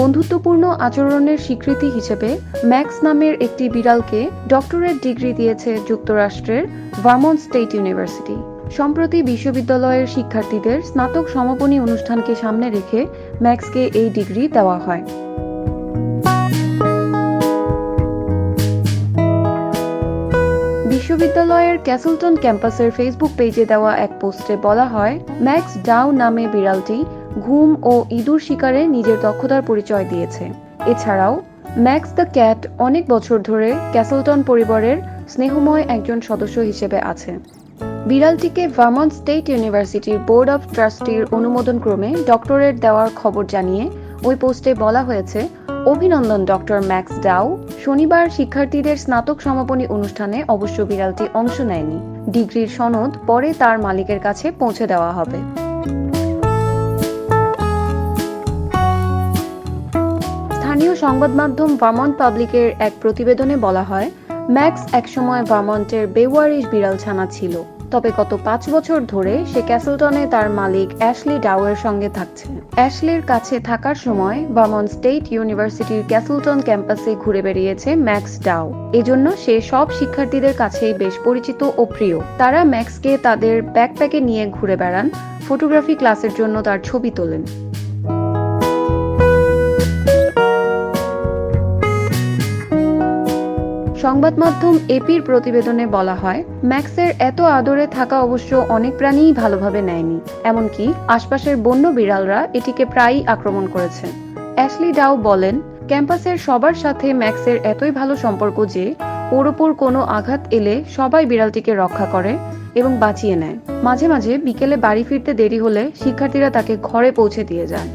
বন্ধুত্বপূর্ণ আচরণের স্বীকৃতি হিসেবে ম্যাক্স নামের একটি বিড়ালকে ডক্টরেট ডিগ্রি দিয়েছে যুক্তরাষ্ট্রের ভার্মন্ট স্টেট ইউনিভার্সিটি। সম্প্রতি বিশ্ববিদ্যালয়ের শিক্ষার্থীদের স্নাতক সমাপনী অনুষ্ঠানকে সামনে রেখে ম্যাক্সকে এই ডিগ্রি দেওয়া হয়। বিশ্ববিদ্যালয়ের ক্যাসলটন ক্যাম্পাসের ফেসবুক পেজে দেওয়া এক পোস্টে বলা হয়, ম্যাক্স ডাউ নামে বিড়ালটি ঘুম ও ইঁদুর শিকারে নিজের দক্ষতার পরিচয় দিয়েছে। এছাড়াও, ম্যাক্স দ্য ক্যাট অনেক বছর ধরে ক্যাসলটন পরিবারের স্নেহময় একজন সদস্য হিসেবে আছে। বিড়ালটিকে ভার্মন্ট স্টেট ইউনিভার্সিটির বোর্ড অফ ট্রাস্টির অনুমোদন ক্রমে ডক্টরেট দেওয়ার খবর জানিয়ে ওই পোস্টে বলা হয়েছে, অভিনন্দন, ডক্টর ম্যাক্স ডাউ। শনিবার শিক্ষার্থীদের স্নাতক সমাপনী অনুষ্ঠানে অবশ্য বিড়ালটি অংশ নেয়নি। ডিগ্রির সনদ পরে তার মালিকের কাছে পৌঁছে দেওয়া হবে। সংবাদ মাধ্যম ভার্মন্ট পাবলিকের এক প্রতিবেদনে বলা হয়, ম্যাক্স একসময় ভার্মন্টের বেওয়ারিশ বিড়াল ছানা ছিল। তবে গত পাঁচ বছর ধরে সে ক্যাসেলটনে তার মালিক অ্যাশলি ডাওয়ের সঙ্গে থাকছে। অ্যাশলির কাছে থাকার সময় ভার্মন্ট স্টেট ইউনিভার্সিটির ক্যাসেলটন ক্যাম্পাসে ঘুরে বেরিয়েছে ম্যাক্স ডাও। এজন্য সে সব শিক্ষার্থীদের কাছেই বেশ পরিচিত ও প্রিয়। তারা ম্যাক্সকে তাদের ব্যাকপ্যাকে নিয়ে ঘুরে বেড়ান, ফটোগ্রাফি ক্লাসের জন্য তার ছবি তোলেন। সংবাদ মাধ্যম এপির প্রতিবেদনে বলা হয়, ম্যাক্সের এত আদরে থাকা অবশ্য অনেক প্রাণীই ভালোভাবে নেয়নি। এমনকি আশপাশের বন্য বিড়ালরা এটিকে প্রায়ই আক্রমণ করেছে। অ্যাশলি ডাও বলেন, ক্যাম্পাসের সবার সাথে ম্যাক্সের এতই ভালো সম্পর্ক যে, ওর ওপর কোনো আঘাত এলে সবাই বিড়ালটিকে রক্ষা করে এবং বাঁচিয়ে নেয়। মাঝে মাঝে বিকেলে বাড়ি ফিরতে দেরি হলে শিক্ষার্থীরা তাকে ঘরে পৌঁছে দিয়ে যায়।